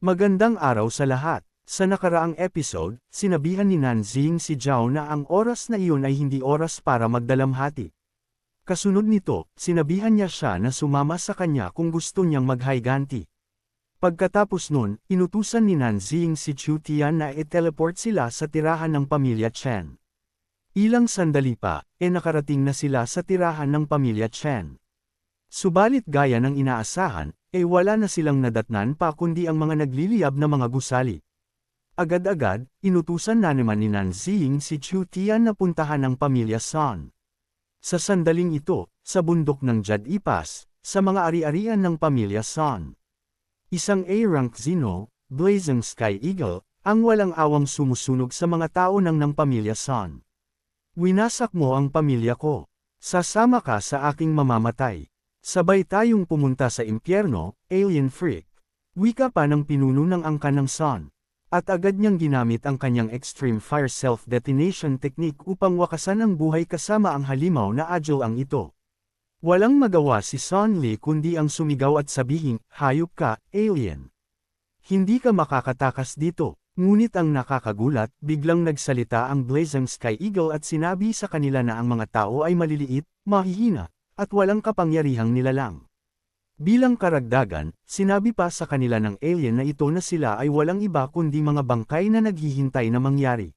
Magandang araw sa lahat. Sa nakaraang episode, sinabihan ni Nanzing si Zhao na ang oras na iyon ay hindi oras para magdalamhati. Kasunod nito, sinabihan niya siya na sumama sa kanya kung gusto niyang maghayganti. Pagkatapos nun, inutusan ni Nanzing si Chu Tian na i-teleport sila sa tirahan ng pamilya Chen. Ilang sandali pa, e nakarating na sila sa tirahan ng pamilya Chen. Subalit gaya ng inaasahan, eh wala na silang nadatnan pa kundi ang mga nagliliyab na mga gusali. Agad-agad, inutusan na naman ni Nanzing si Chu Tian na puntahan ang pamilya Son. Sa sandaling ito, sa bundok ng Jad Ipas, sa mga ari-arian ng pamilya Son. Isang A-rank Zeno, Blazing Sky Eagle, ang walang awang sumusunog sa mga tao ng ng pamilya Son. Winasak mo ang pamilya ko. Sasama ka sa aking mamamatay. Sabay tayong pumunta sa impyerno, alien freak. Wika pa ng pinuno ng angka ng Sun. At agad niyang ginamit ang kanyang extreme fire self-detonation technique upang wakasan ang buhay kasama ang halimaw na agile ang ito. Walang magawa si Son Lee kundi ang sumigaw at sabihin, hayop ka, alien. Hindi ka makakatakas dito. Ngunit ang nakakagulat, biglang nagsalita ang Blazing Sky Eagle at sinabi sa kanila na ang mga tao ay maliliit, mahihina, at walang kapangyarihang nilalang. Bilang karagdagan, sinabi pa sa kanila ng alien na ito na sila ay walang iba kundi mga bangkay na naghihintay na mangyari.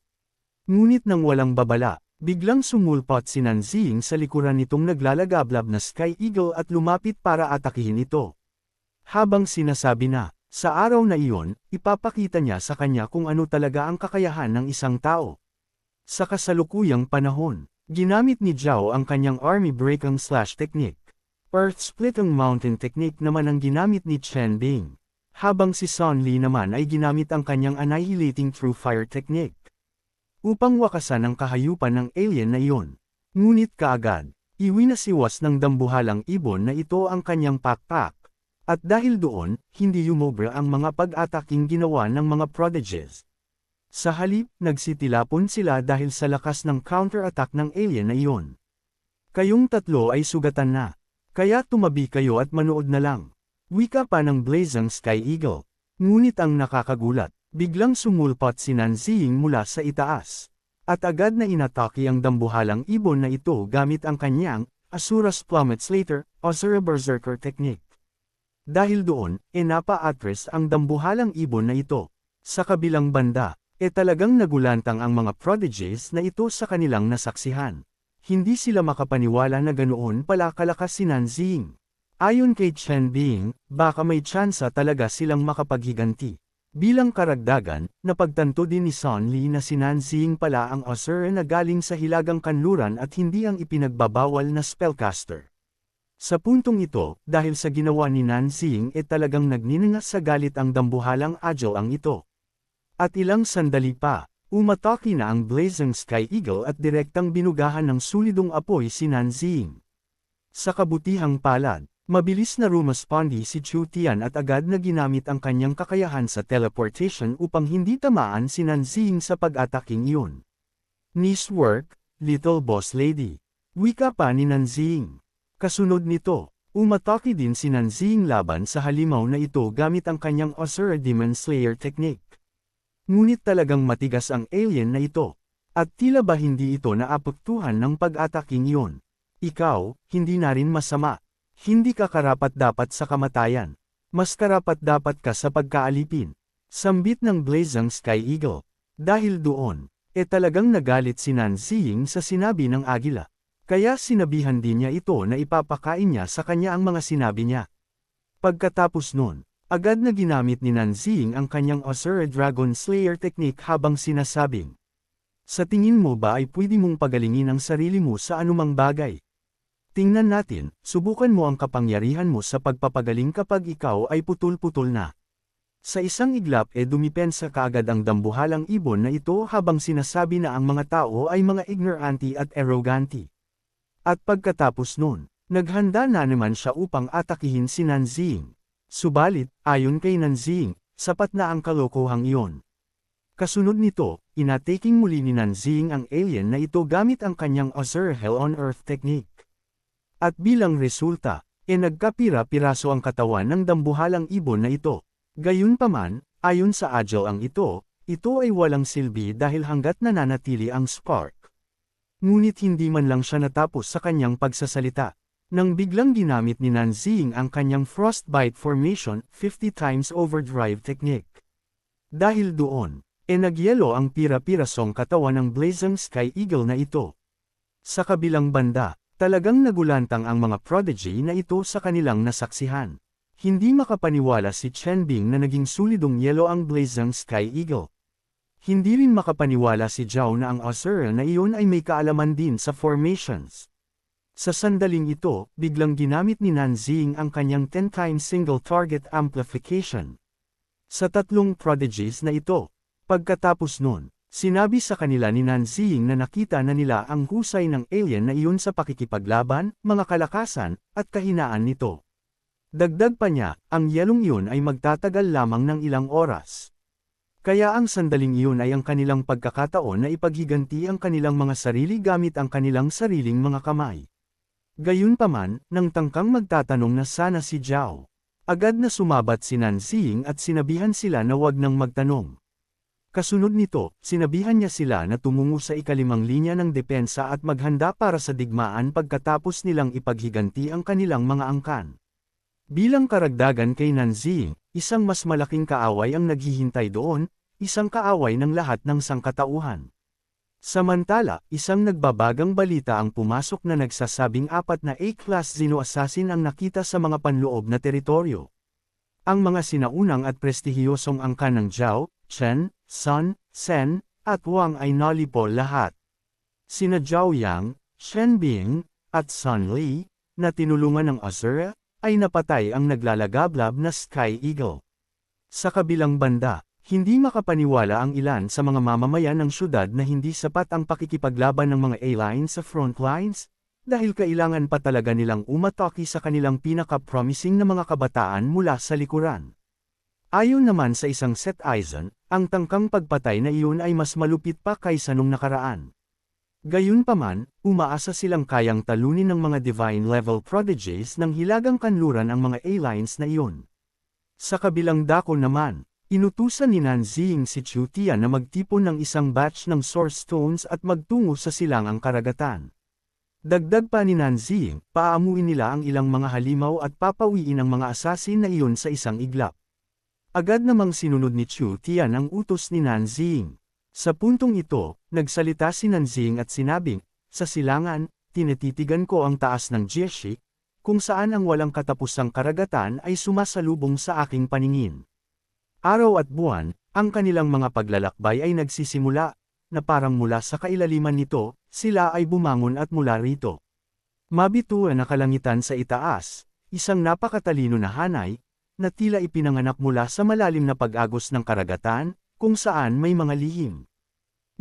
Ngunit nang walang babala, biglang sumulpot si Nanzing sa likuran nitong naglalagablab na Sky Eagle at lumapit para atakihin ito. Habang sinasabi na, sa araw na iyon, ipapakita niya sa kanya kung ano talaga ang kakayahan ng isang tao. Sa kasalukuyang panahon, Ginamit ni Zhao ang kanyang army breaking slash technique. Earth splitting mountain technique naman ang ginamit ni Chen Bing. Habang si Son Li naman ay ginamit ang kanyang annihilating through fire technique. Upang wakasan ang kahayupan ng alien na iyon. Ngunit kaagad, iwinasiwas ng dambuhalang ibon na ito ang kanyang pakpak. At dahil doon, hindi yumobra ang mga pag-ataking ginawa ng mga prodigies. Sa halip, nagsitilapon sila dahil sa lakas ng counter-attack ng alien na iyon. Kayong tatlo ay sugatan na. Kaya tumabi kayo at manood na lang. Wika pa ng Blazing Sky Eagle. Ngunit ang nakakagulat, biglang sumulpot si Nanzing mula sa itaas. At agad na inatake ang dambuhalang ibon na ito gamit ang kanyang, Asura's Plummet Slater, Asura Berserker Technique. Dahil doon, enapa-atres ang dambuhalang ibon na ito. Sa kabilang banda, e talagang nagulantang ang mga prodigies na ito sa kanilang nasaksihan. Hindi sila makapaniwala na ganoon pala kalakas si Nanzing. Ayon kay Chen Bing, baka may tsansa talaga silang makapaghiganti. Bilang karagdagan, napagtanto din ni Son Lee na si Nanzing pala ang Osir na galing sa hilagang kanluran at hindi ang ipinagbabawal na spellcaster. Sa puntong ito, dahil sa ginawa ni Nanzing e talagang nagniningas sa galit ang dambuhalang agile ang ito. At ilang sandali pa, umatake na ang Blazing Sky Eagle at direktang binugahan ng sulidong apoy si Nanzing. Sa kabutihang palad, mabilis na rumaspondi si Chu Tian at agad na ginamit ang kanyang kakayahan sa teleportation upang hindi tamaan si Nanzing sa pag-ataking iyon. Nice work, little boss lady. Wika pa ni Nanzing. Kasunod nito, umatake din si Nanzing laban sa halimaw na ito gamit ang kanyang Asura Demon Slayer technique. Ngunit talagang matigas ang alien na ito. At tila ba hindi ito naapektuhan ng pag-ataking iyon? Ikaw, hindi na rin masama. Hindi ka karapat dapat sa kamatayan. Mas karapat dapat ka sa pagkaalipin. Sambit ng Blazing Sky Eagle. Dahil doon, e talagang nagalit si Nanzing sa sinabi ng agila. Kaya sinabihan din niya ito na ipapakain niya sa kanya ang mga sinabi niya. Pagkatapos nun, Agad na ginamit ni Nanzing ang kanyang Asura Dragon Slayer technique habang sinasabing, Sa tingin mo ba ay pwede mong pagalingin ang sarili mo sa anumang bagay? Tingnan natin, subukan mo ang kapangyarihan mo sa pagpapagaling kapag ikaw ay putol-putol na. Sa isang iglap e dumipensa kaagad ang dambuhalang ibon na ito habang sinasabi na ang mga tao ay mga ignoranti at arroganti. At pagkatapos nun, naghanda na naman siya upang atakihin si Nanzing. Subalit, ayon kay Nanzing, sapat na ang kalokohang iyon. Kasunod nito, inataking muli ni Nanzing ang alien na ito gamit ang kanyang Azure Hell on Earth technique. At bilang resulta, e nagkapira-piraso ang katawan ng dambuhalang ibon na ito. Gayunpaman, Ayon sa Agile ang ito, ito ay walang silbi dahil hanggat nananatili ang spark. Ngunit hindi man lang siya natapos sa kanyang pagsasalita. Nang biglang ginamit ni Nanzing ang kanyang frostbite formation 50 times overdrive technique. Dahil doon, e nagyelo ang pira-pirasong katawan ng Blazing Sky Eagle na ito. Sa kabilang banda, talagang nagulantang ang mga prodigy na ito sa kanilang nasaksihan. Hindi makapaniwala si Chen Bing na naging sulidong yelo ang Blazing Sky Eagle. Hindi rin makapaniwala si Zhao na ang Asura na iyon ay may kaalaman din sa formations. Sa sandaling ito, biglang ginamit ni Nanzing ang kanyang 10 times single target amplification. Sa tatlong prodigies na ito, pagkatapos nun, sinabi sa kanila ni Nanzing na nakita na nila ang husay ng alien na iyon sa pakikipaglaban, mga kalakasan, at kahinaan nito. Dagdag pa niya, ang yelong iyon ay magtatagal lamang ng ilang oras. Kaya ang sandaling iyon ay ang kanilang pagkakataon na ipaghiganti ang kanilang mga sarili gamit ang kanilang sariling mga kamay. Gayunpaman, nang tangkang magtatanong na sana si Zhao. Agad na sumabat si Nanxing at sinabihan sila na wag nang magtanong. Kasunod nito, sinabihan niya sila na tumungo sa ikalimang linya ng depensa at maghanda para sa digmaan pagkatapos nilang ipaghiganti ang kanilang mga angkan. Bilang karagdagan kay Nanzing, isang mas malaking kaaway ang naghihintay doon, isang kaaway ng lahat ng sangkatauhan. Samantala, isang nagbabagang balita ang pumasok na nagsasabing apat na A-class Zeno assassin ang nakita sa mga panloob na teritoryo. Ang mga sinaunang at prestihiyosong angkan ng Zhao, Chen, Sun, Sen, at Wang ay nalipo lahat. Sina Zhao Yang, Shen Bing, at Sun Li, na tinulungan ng Azura, ay napatay ang naglalagablab na Sky Eagle. Sa kabilang banda, hindi makapaniwala ang ilan sa mga mamamayan ng syudad na hindi sapat ang pakikipaglaban ng mga A-lines sa front lines, dahil kailangan pa talaga nilang umatoki sa kanilang pinaka-promising na mga kabataan mula sa likuran. Ayon naman sa isang set Eisen, ang tangkang pagpatay na iyon ay mas malupit pa kaysa nung nakaraan. Gayunpaman, umaasa silang kayang talunin ng mga divine-level prodigies ng hilagang kanluran ang mga A-lines na iyon. Sa kabilang dako naman, inutusan ni Nanzing si Chu Tian na magtipon ng isang batch ng source stones at magtungo sa silangang karagatan. Dagdag pa ni Nanzing, paamuin nila ang ilang mga halimaw at papawiin ang mga asasin na iyon sa isang iglap. Agad namang sinunod ni Chu Tian ang utos ni Nanzing. Sa puntong ito, nagsalita si Nanzing at sinabing, sa silangan, tinititigan ko ang taas ng Jieshi, kung saan ang walang katapusang karagatan ay sumasalubong sa aking paningin. Araw at buwan, ang kanilang mga paglalakbay ay nagsisimula, na parang mula sa kailaliman nito, sila ay bumangon at mula rito. Mabituan na kalangitan sa itaas, isang napakatalino na hanay, na tila ipinanganak mula sa malalim na pag-agos ng karagatan, kung saan may mga lihim.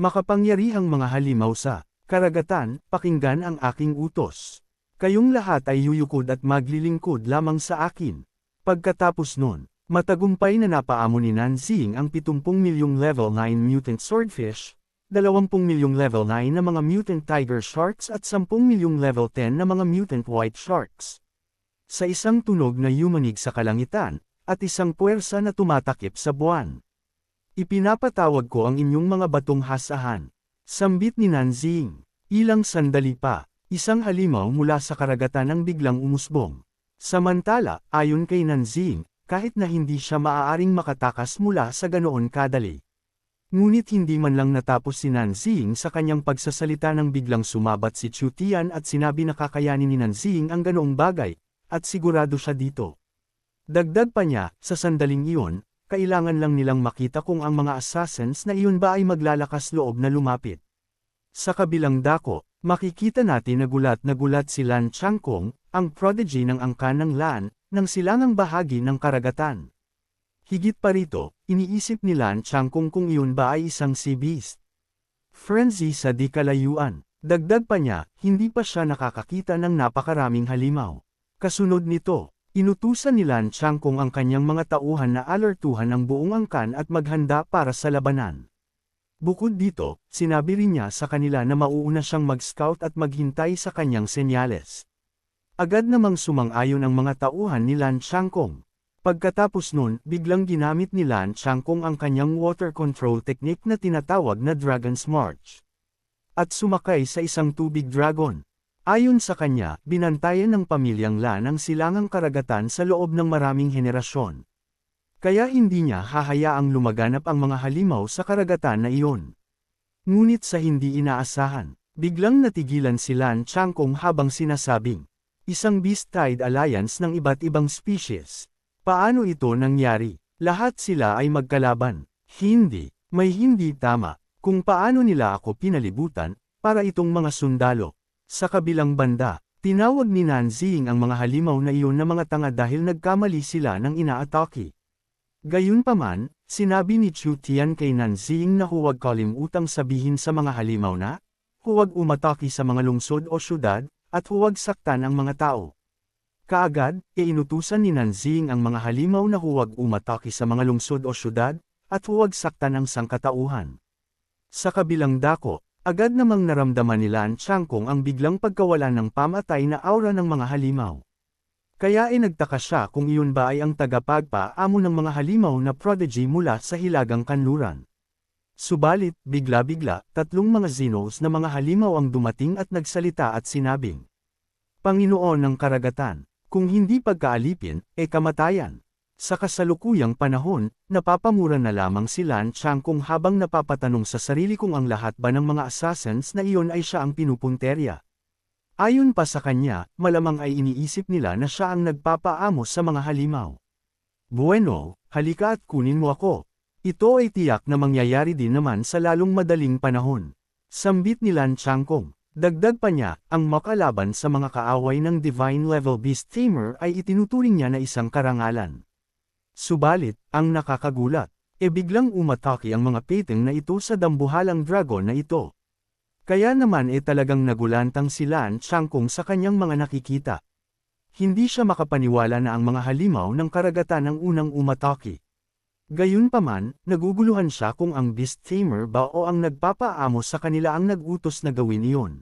Makapangyarihang mga halimaw sa karagatan, pakinggan ang aking utos. Kayong lahat ay yuyukod at maglilingkod lamang sa akin. Pagkatapos nun, matagumpay na napaamo ni Nanzing ang 70 milyong level 9 mutant swordfish, 20 milyong level 9 na mga mutant tiger sharks at 10 milyong level 10 na mga mutant white sharks. Sa isang tunog na yumanig sa kalangitan, at isang puwersa na tumatakip sa buwan. Ipinapatawag ko ang inyong mga batong hasahan. Sambit ni Nanzing. Ilang sandali pa, isang halimaw mula sa karagatan ang biglang umusbong. Samantala, ayon kay Nanzing, kahit na hindi siya maaaring makatakas mula sa ganoon kadali. Ngunit hindi man lang natapos si Nanzing sa kanyang pagsasalita nang biglang sumabat si Chutian at sinabi na kakayanin ni Nanzing ang ganoong bagay, at sigurado siya dito. Dagdag pa niya, sa sandaling iyon, kailangan lang nilang makita kung ang mga assassins na iyon ba ay maglalakas loob na lumapit. Sa kabilang dako, makikita natin na gulat na gulat si Lan Changkong, ang prodigy ng angkan ng Lan, ng silangang bahagi ng karagatan. Higit pa rito, iniisip ni Lan Changkong kung iyon ba ay isang sea beast. Frenzy sa di kalayuan. Dagdag pa niya, hindi pa siya nakakakita ng napakaraming halimaw. Kasunod nito, Inutusan ni Lan Changkong ang kanyang mga tauhan na alertuhan ang buong angkan at maghanda para sa labanan. Bukod dito, sinabi rin niya sa kanila na mauuna siyang mag-scout at maghintay sa kanyang senyales. Agad namang sumang-ayon ang mga tauhan ni Lan Changkong. Pagkatapos nun, biglang ginamit ni Lan Changkong ang kanyang water control technique na tinatawag na Dragon's March. At sumakay sa isang tubig dragon. Ayon sa kanya, binantayan ng pamilyang Lan ang silangang karagatan sa loob ng maraming henerasyon. Kaya hindi niya hahayaang lumaganap ang mga halimaw sa karagatan na iyon. Ngunit sa hindi inaasahan, biglang natigilan si Lan Changkong habang sinasabing, isang Beast Tide Alliance ng iba't ibang species. Paano ito nangyari? Lahat sila ay magkalaban. Hindi, may hindi tama, kung paano nila ako pinalibutan, para itong mga sundalo. Sa kabilang banda, tinawag ni Nanzing ang mga halimaw na iyon na mga tanga dahil nagkamali sila ng inaatake. Gayunpaman, sinabi ni Chu Tian kay Nanzing na huwag kalimutang sabihin sa mga halimaw na, huwag umatake sa mga lungsod o syudad, at huwag saktan ang mga tao. Kaagad, iinutusan ni Nanzing ang mga halimaw na huwag umatake sa mga lungsod o syudad, at huwag saktan ang sangkatauhan. Sa kabilang dako, agad namang naramdaman nila ang Changkong ang biglang pagkawalan ng pamatay na aura ng mga halimaw. Kaya inagtaka siya kung iyon ba ay ang tagapagpaamo ng mga halimaw na prodigy mula sa hilagang kanluran. Subalit, bigla-bigla, tatlong mga Xenos na mga halimaw ang dumating at nagsalita at sinabing, Panginoon ng Karagatan, kung hindi pagkaalipin, e kamatayan. Sa kasalukuyang panahon, napapamura na lamang si Lan Chang kung habang napapatanong sa sarili kung ang lahat ba ng mga assassins na iyon ay siya ang pinupunterya. Ayon pa sa kanya, malamang ay iniisip nila na siya ang nagpapaamo sa mga halimaw. Bueno, halika at kunin mo ako. Ito ay tiyak na mangyayari din naman sa lalong madaling panahon. Sambit ni Lan Changkong. Dagdag pa niya, ang makalaban sa mga kaaway ng Divine Level Beast Tamer ay itinuturing niya na isang karangalan. Subalit, ang nakakagulat, e biglang umatake ang mga pating na ito sa dambuhalang dragon na ito. Kaya naman e talagang nagulantang sila ang Changkong sa kanyang mga nakikita. Hindi siya makapaniwala na ang mga halimaw ng karagatan ang unang umatake. Gayunpaman, naguguluhan siya kung ang Tamer ba o ang nagpapaamo sa kanila ang nagutos na gawin iyon.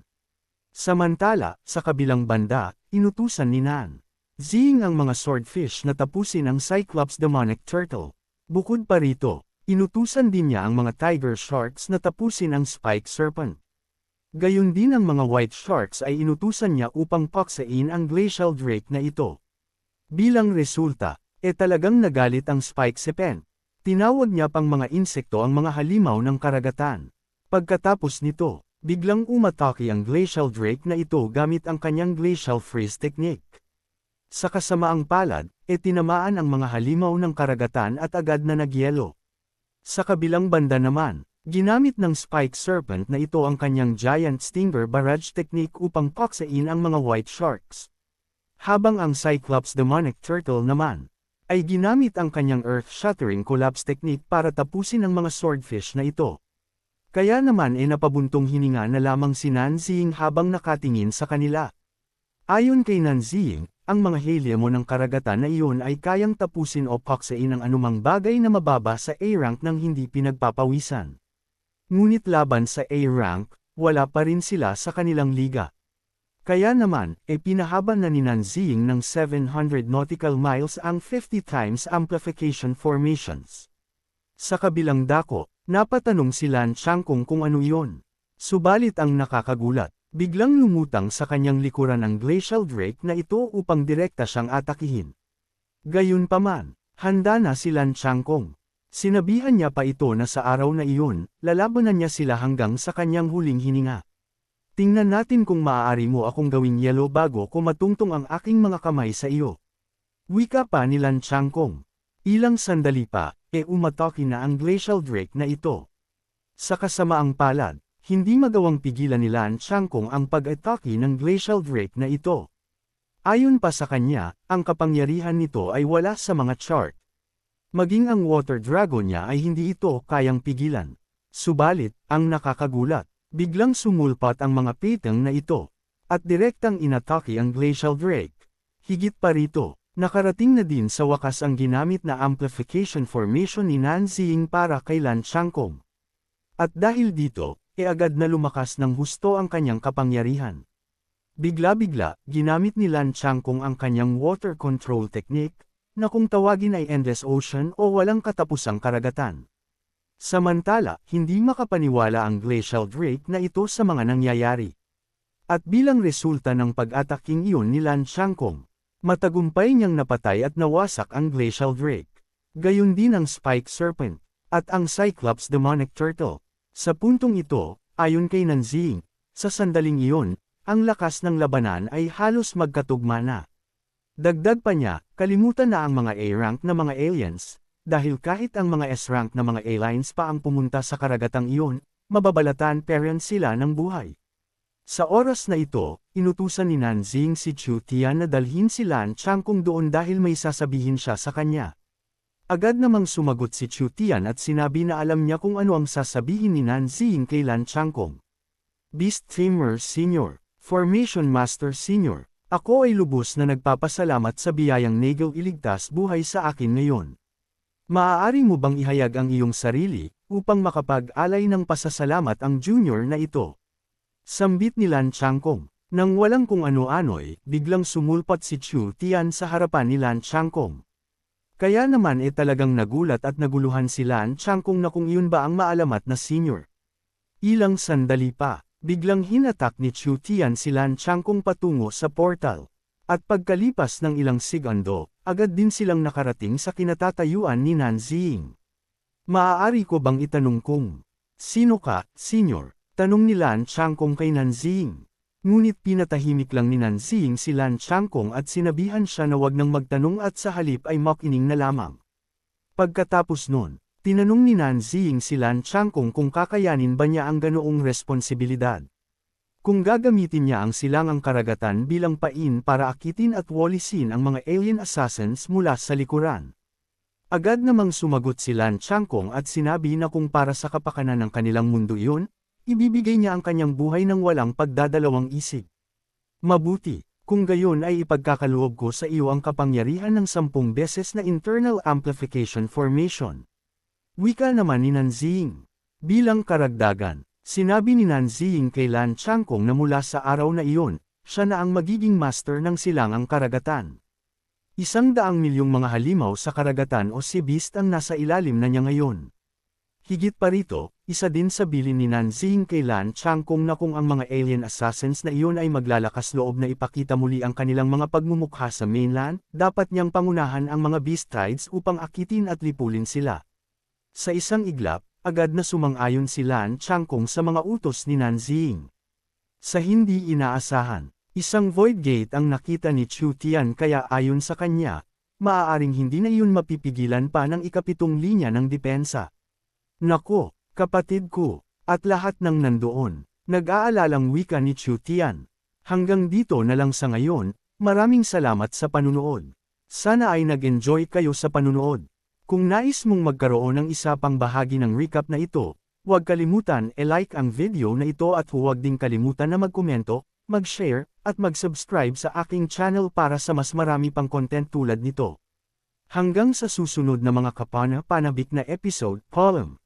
Samantala, sa kabilang banda, inutusan ni Nan. Zing ang mga swordfish na tapusin ang Cyclops demonic turtle. Bukod pa rito, inutusan din niya ang mga tiger sharks na tapusin ang spike serpent. Gayon din ang mga white sharks ay inutusan niya upang paksain ang glacial drake na ito. Bilang resulta, e talagang nagalit ang spike serpent. Tinawag niya pang mga insekto ang mga halimaw ng karagatan. Pagkatapos nito, biglang umatake ang glacial drake na ito gamit ang kanyang glacial freeze technique. Sa kasamaang palad, e tinamaan ang mga halimaw ng karagatan at agad na nagyelo. Sa kabilang banda naman, ginamit ng spike serpent na ito ang kanyang giant stinger barrage technique upang paksain ang mga white sharks. Habang ang Cyclops demonic turtle naman, ay ginamit ang kanyang earth-shattering collapse technique para tapusin ang mga swordfish na ito. Kaya naman ay napabuntong hininga na lamang si Nanzing habang nakatingin sa kanila. Ayon kay Nanzing, ang mga heliamo ng karagatan na iyon ay kayang tapusin o paksain ang anumang bagay na mababa sa A-rank ng hindi pinagpapawisan. Ngunit laban sa A-rank, wala pa rin sila sa kanilang liga. Kaya naman, e pinahaba na ni Nanzing ng 700 nautical miles ang 50 times amplification formations. Sa kabilang dako, napatanong si Lan Changkong kung ano iyon. Subalit ang nakakagulat, biglang lumutang sa kanyang likuran ang glacial drake na ito upang direkta siyang atakihin. Gayunpaman, handa na si Lan Changkong. Sinabihan niya pa ito na sa araw na iyon, lalabanan niya sila hanggang sa kanyang huling hininga. Tingnan natin kung maaari mo akong gawing yellow bago ko matungtong ang aking mga kamay sa iyo. Wika pa ni Lan Changkong. Ilang sandali pa, e umatake na ang glacial drake na ito. Sa kasamaang palad, hindi magawang pigilan ni Lan Changkong ang pag-atake ng glacial drake na ito. Ayon pa sa kanya, ang kapangyarihan nito ay wala sa mga chart. Maging ang water dragon niya ay hindi ito kayang pigilan. Subalit, ang nakakagulat, Biglang sumulpat ang mga pitang na ito, at direktang inatake ang glacial drake. Higit pa rito, nakarating na din sa wakas ang ginamit na amplification formation ni Nanzing para kay Lan Changkong. At dahil dito, e agad na lumakas ng husto ang kanyang kapangyarihan. Bigla-bigla, ginamit ni Lan Changkong ang kanyang water control technique, na kung tawagin ay endless ocean o walang katapusang karagatan. Samantala, hindi makapaniwala ang Glacial Drake na ito sa mga nangyayari. At bilang resulta ng pag-ataking iyon ni Lan Shangkong, matagumpay niyang napatay at nawasak ang Glacial Drake. Gayon din ang Spike Serpent, at ang Cyclops Demonic Turtle. Sa puntong ito, ayon kay Nanzing, sa sandaling iyon, ang lakas ng labanan ay halos magkatugma na. Dagdag pa niya, kalimutan na ang mga A-rank na mga aliens, dahil kahit ang mga S-rank na mga aliens pa ang pumunta sa karagatang iyon, mababalatan parents sila ng buhay. Sa oras na ito, inutusan ni Nanzing si Chu Tian na dalhin si Lan Changkung doon dahil may sasabihin siya sa kanya. Agad namang sumagot si Chu Tian at sinabi na alam niya kung ano ang sasabihin ni Nanzing kay Lan Changkung. Beast Tamer Senior, Formation Master Senior, ako ay lubos na nagpapasalamat sa biyayang Nagel iligtas buhay sa akin ngayon. Maaari mo bang ihayag ang iyong sarili, upang makapag-alay ng pasasalamat ang junior na ito? Sambit ni Lan Changkong. Nang walang kung ano-ano'y, biglang sumulpat si Chu Tian sa harapan ni Lan Changkong. Kaya naman e talagang nagulat at naguluhan si Lan Changkong na kung iyon ba ang maalamat na senior. Ilang sandali pa, biglang hinatak ni Chu Tian si Lan Changkong patungo sa portal. At pagkalipas ng ilang segundo, agad din silang nakarating sa kinatatayuan ni Nanzing. Maaari ko bang itanong kung, Sino ka, senior? Tanong ni Lan Changkong kay Nanzing. Ngunit pinatahimik lang ni Nanzing si Lan Changkong at sinabihan siya na wag nang magtanong at sa halip ay makining na lamang. Pagkatapos nun, tinanong ni Nanzing si Lan Changkong kung kakayanin ba niya ang ganoong responsibilidad. Kung gagamitin niya ang silangang karagatan bilang pain para akitin at walisin ang mga alien assassins mula sa likuran. Agad namang sumagot si Lan Changkong at sinabi na kung para sa kapakanan ng kanilang mundo iyon, Ibibigay niya ang kanyang buhay ng walang pagdadalawang isip. Mabuti, kung gayon ay ipagkakaloob ko sa iyo ang kapangyarihan ng sampung beses na internal amplification formation. Wika naman ni Nanzing. Bilang karagdagan, sinabi ni Nanzing kay Lan Changkong na mula sa araw na iyon, siya na ang magiging master ng silangang karagatan. Isang daang milyong mga halimaw sa karagatan o si Beast ang nasa ilalim na niya ngayon. Higit pa rito, isa din sa bilin ni Nanzing kay Lan Changkong na kung ang mga alien assassins na iyon ay maglalakas loob na ipakita muli ang kanilang mga pagmumukha sa mainland, dapat niyang pangunahan ang mga beast tides upang akitin at lipulin sila. Sa isang iglap, agad na sumang-ayon si Lan Changkong sa mga utos ni Nanzing. Sa hindi inaasahan, isang void gate ang nakita ni Chu Tian kaya ayon sa kanya, maaaring hindi na iyon mapipigilan pa ng ikapitong linya ng depensa. Nako, kapatid ko, at lahat ng nandoon, nag-aalalang wika ni Chu Tian. Hanggang dito na lang sa ngayon, maraming salamat sa panunood. Sana ay nag-enjoy kayo sa panunood. Kung nais mong magkaroon ng isa pang bahagi ng recap na ito, huwag kalimutan e-like ang video na ito at huwag ding kalimutan na magkomento, mag-share, at mag-subscribe sa aking channel para sa mas marami pang content tulad nito. Hanggang sa susunod na mga kapana-panabik na episode, Column.